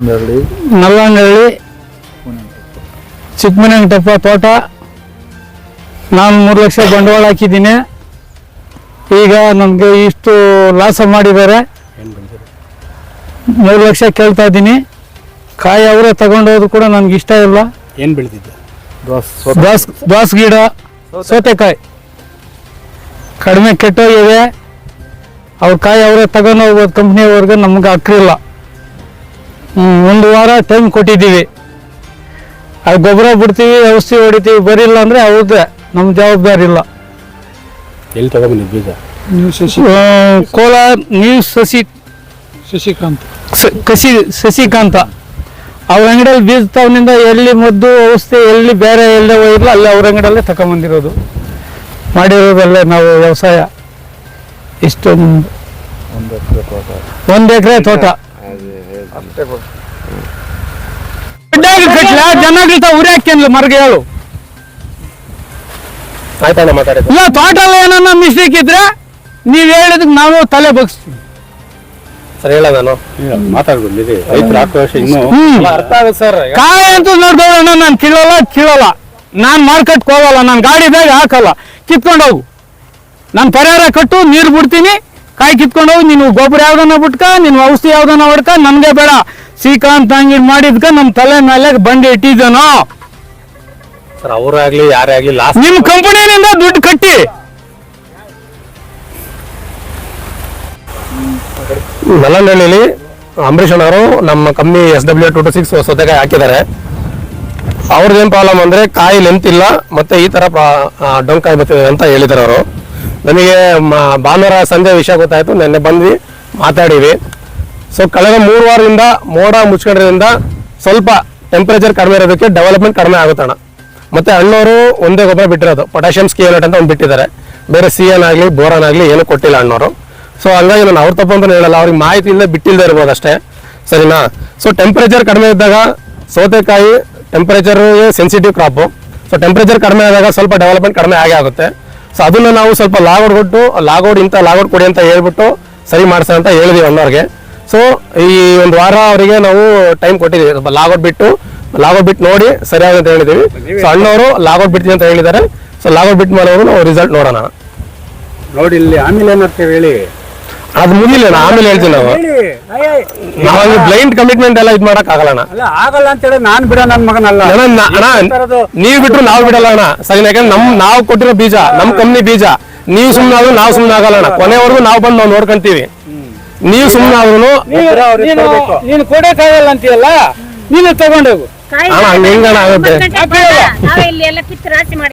ನಲ್ಲಂಗಳ್ಳಿ ಚಿಕ್ಕಮನಂಗಟಪ್ಪ ತೋಟ. ನಾನು ಮೂರು ಲಕ್ಷ ಬಂಡವಾಳ ಹಾಕಿದ್ದೀನಿ. ಈಗ ನನಗೆ ಇಷ್ಟು ಲಾಸ ಮಾಡಿದ್ದಾರೆ. ಮೂರು ಲಕ್ಷ ಕೇಳ್ತಾ ಇದ್ದೀನಿ. ಕಾಯಿ ಅವರೇ ತಗೊಂಡೋದು ಕೂಡ ನನಗೆ ಇಷ್ಟ ಇಲ್ಲ. ಏನು ಬೆಳೆದಿದ್ದೆ? ದೋಸ್ ಗಿಡ ಸೌತೆಕಾಯಿ. ಕಡಿಮೆ ಕೆಟ್ಟೋಗಿದೆ. ಅವ್ರ ಕಾಯಿ ಅವರೇ ತಗೊಂಡು ಹೋಗೋದು ಕಂಪ್ನಿಯವ್ರಿಗೆ ನಮ್ಗೆ ಹ್ಮ್, ಒಂದು ವಾರ ಟೈಮ್ ಕೊಟ್ಟಿದ್ದೀವಿ. ಅದು ಗೊಬ್ಬರ ಬಿಡ್ತೀವಿ ಔಷಧಿ ಹೊಡಿತೀವಿ ಬರಿಲ್ಲ ಅಂದರೆ ಅವ್ರದ್ದೇ ನಮ್ಮ ಜವಾಬ್ದಾರಿ ಇಲ್ಲ. ಎಲ್ಲಿ ತಗೊಂಬಂದಿದ್ದು ಬೀಜ? ಆ, ಕೋಲಾರ ನೀವು ಸಸಿ ಶಶಿಕಾಂತ್. ಸ- ಕಸಿ ಸಸಿಕಾಂತ ಅವ್ರ ಅಂಗಡಿಯಲ್ಲಿ ಬೀಜ ತವನಿಂದ ಎಲ್ಲಿ ಮದ್ದು ಔಷಧಿ ಎಲ್ಲಿ ಬೇರೆ ಎಲ್ಲ ಹೋಗಿಲ್ಲ ಅಲ್ಲಿ ಅವ್ರ ಅಂಗಡಿಯಲ್ಲೇ ತಗೊಂಬಂದಿರೋದು ಮಾಡಿರೋದಲ್ಲೇ ನಾವು ವ್ಯವಸಾಯ. ಇಷ್ಟು ಒಂದು ಎಕರೆ ತೋಟ. ದೊಡ್ಡಾಗಿ ಕಟ್ಲ ಉರಿ ಹಾಕ್ಯನ್ಲ ಮರ್ಗೆ ಹೇಳು. ಆಯ್ತಣ್ಣ ಇಲ್ಲ ತೋಟಲ್ಲಿ ಏನನ್ನ ಮಿಸ್ಟೇಕ್ ಇದ್ರೆ ನೀವು ಹೇಳಿದಕ್ಕೆ ನಾವು ತಲೆ ಬಗ್ಸ್ತೀವಿ ಸರ್ ಹೇಳ ನಾನು. ಮಾತಾಡ್ಬೋದು ರೈತರ ಆಕ್ರೋಶ ಇನ್ನೂ ಹ್ಮ್. ಅರ್ಥ ಆಗುತ್ತೆ ಸರ್. ಕಾಯಿ ಅಂತೂ ನೋಡ್ದೋಣ ನಾನು ಕೀಳಲ್ಲ ಕೀಳಲ್ಲ. ನಾನು ಮಾರ್ಕೆಟ್ಗೆ ಹೋಗಲ್ಲ ನಾನು ಗಾಡಿ ಬ್ಯಾಗ್ ಹಾಕಲ್ಲ. ಕಿತ್ಕೊಂಡು ಹೋಗು. ನಾನು ಪರಿಹಾರ ಕಟ್ಟು ನೀರು ಬಿಡ್ತೀನಿ. ಕಾಯಿ ಕಿತ್ಕೊಂಡು ಹೋಗಿ ನೀನು ಗೊಬ್ಬರ ಯಾವ್ದನ್ನ ಬಿಟ್ಕ ನೀನು ಔಷಧಿ ಯಾವ್ದನ್ನ ಹೊಡ್ಕ ನನಗೆ ಬೇಡ. ಶ್ರೀಕಾಂತ್ ಹಂಗಿ ಮಾಡಿದ್ಕ ನಮ್ಮ ತಲೆ ಮೇಲೆ ಬಂಡಿ ಇಟ್ಟಿದ್ದನು. ಸರ್ ಅವರಾಗ್ಲಿ ಯಾರೇ ಆಗ್ಲಿ ಲಾಸ್ಟ್ ನಿಮ್ಮ ಕಂಪನಿಯಿಂದ ದುಡ್ಡು ಕಟ್ಟಿ. ನಲ್ಲಿ ಅಂಬರೀಷ್ ಅವರು ನಮ್ಮ company S W two two six ಸೌತೆಕಾಯಿ ಹಾಕಿದ್ದಾರೆ. ಅವ್ರದ್ದೇನು ಪ್ರಾಬ್ಲಮ್ ಅಂದ್ರೆ ಕಾಯಿ ಲೆಂತ್ ಇಲ್ಲ ಮತ್ತೆ ಈ ತರ ಡೊಂಕಾಯಿ ಬರ್ತಿದೆ ಅಂತ ಹೇಳಿದ್ದಾರೆ ಅವರು. ನನಗೆ ಭಾನುವಾರ ಸಂಜೆ ವಿಷಯ ಗೊತ್ತಾಯಿತು. ನೆನ್ನೆ ಬಂದ್ವಿ ಮಾತಾಡಿವಿ ಸೊ ಕಳೆದ ಮೂರು ವಾರದಿಂದ ಮೋಡ ಮುಚ್ಕೊಂಡಿರೋದ್ರಿಂದ ಸ್ವಲ್ಪ ಟೆಂಪರೇಚರ್ ಕಡಿಮೆ ಇರೋದಕ್ಕೆ ಡೆವಲಪ್ಮೆಂಟ್ ಕಡಿಮೆ ಆಗುತ್ತಣ್ಣ ಮತ್ತೆ ಅಣ್ಣವರು ಒಂದೇ ಗೊಬ್ಬರ ಬಿಟ್ಟಿರೋದು. ಪೊಟ್ಯಾಷಿಯಂ ಸ್ಕಿಯಲೇಟ್ ಅಂತ ಒಂದು ಬಿಟ್ಟಿದ್ದಾರೆ. ಬೇರೆ ಸಿ ಎನ್ ಆಗಲಿ, ಬೋರನ್ ಆಗಲಿ ಏನೂ ಕೊಟ್ಟಿಲ್ಲ ಅಣ್ಣವರು ಸೊ ಹಂಗಾಗಿ ನಾನು ಅವ್ರ ತಪ್ಪು ಅಂತ ಹೇಳಲ್ಲ. ಅವ್ರಿಗೆ ಮಾಹಿತಿ ಇಲ್ಲದೆ ಬಿಟ್ಟಿಲ್ಲದೆ ಇರ್ಬೋದು ಅಷ್ಟೇ. ಸರಿನಾ? ಸೊ ಟೆಂಪರೇಚರ್ ಕಡಿಮೆ ಇದ್ದಾಗ ಸೌತೆಕಾಯಿ temperature sensitive crop so temperature ಕಡಿಮೆ ಆದಾಗ ಸ್ವಲ್ಪ ಡೆವಲಪ್ಮೆಂಟ್ ಕಡಿಮೆ ಆಗೇ ಆಗುತ್ತೆ. ಸೊ ಅದನ್ನ ನಾವು ಸ್ವಲ್ಪ ಲಾಗೋಡ್ ಕೊಟ್ಟು, ಲಾಗೋಡ್ ಇಂಥ ಲಾಗೋಡ್ ಕೊಡಿ ಅಂತ ಹೇಳ್ಬಿಟ್ಟು ಸರಿ ಮಾಡ್ಸೋಣ ಅಂತ ಹೇಳಿದೀವಿ ಅನ್ನೋರಿಗೆ ಸೊ ಈ ಒಂದು ವಾರ ಅವರಿಗೆ ನಾವು ಟೈಮ್ ಕೊಟ್ಟಿದ್ದೀವಿ ಸ್ವಲ್ಪ ಲಾಗೋಡ್ ಬಿಟ್ಟು ಲಾಗೋಡ್ ಬಿಟ್ಟು ನೋಡಿ ಸರಿಯಾಗಿ ಅಂತ ಹೇಳಿದೀವಿ. ಸೊ ಅಣ್ಣವರು ಲಾಗೋಡ್ ಬಿಡ್ತೀವಿ ಅಂತ ಹೇಳಿದ್ದಾರೆ. ಸೊ ಲಾಗೋಡ್ ಬಿಟ್ಟು ಮಾಡೋರು ನಾವು ರಿಸಲ್ಟ್ ನೋಡೋಣ. ನೋಡಿ ಇಲ್ಲಿ ಆಮೇಲೆ ಏನಾಗ್ತೇವೆ ಹೇಳಿ. ಅದು ಮುಗಿಲ್ಲ ನಾ ಆಮೇಲೆ ಹೇಳ್ತೀನಿ ನಾವು. ಹೇಳಿ ಅಯ್ಯ, ನಾವು ಬ್ಲೈಂಡ್ ಕಮಿಟ್ಮೆಂಟ್ ಎಲ್ಲ ಇದು ಮಾಡಕ್ ಆಗಲ್ಲ ಅಲ್ಲ ಆಗಲ್ಲ ಅಂತ ಹೇಳಿ ನಾನ್ ಬಿಡ ನನ್ ಮಗನಲ್ಲ. ಅಣ್ಣ, ನಾ- ಅಣ್ಣ ನೀವ್ ಬಿಟ್ರು ನಾವು ಬಿಡಲ್ಲ ಅಣ್ಣ. ಸರಿ ಯಾಕಂದ್ರೆ ನಮ್ ನಾವು ಕೊಟ್ಟಿರೋ ಬೀಜ ನಮ್ ಕಂಪ್ನಿ ಬೀಜ. ನೀವು ಸುಮ್ನೆ ಆದ್ರೂ ನಾವು ಸುಮ್ನೆ ಆಗಲ್ಲ ಅಣ್ಣ. ಕೊನೆವರೆಗೂ ನಾವು ಬಂದು ನಾವು ನೋಡ್ಕೊಂತೀವಿ. ನೀವು ಸುಮ್ನೆ ಆದ್ರೂ ನೀನು ನೀನು ಆಗಲ್ಲ ಅಂತೀಯಲ್ಲ? ನೀನು ತಗೊಂಡೋಗು. ಕಾಯಿ ಅಣ್ಣ, ಹಂಗ್ ಹೆಂಗಣ್ಣ ಆಗುತ್ತೆ? ಒಂಬತ್ತು ನಾವೇ ಇಲ್ಲಿ ಎಲ್ಲ ಕಿತ್ತು ರಾಶಿ ಮಾಡಿ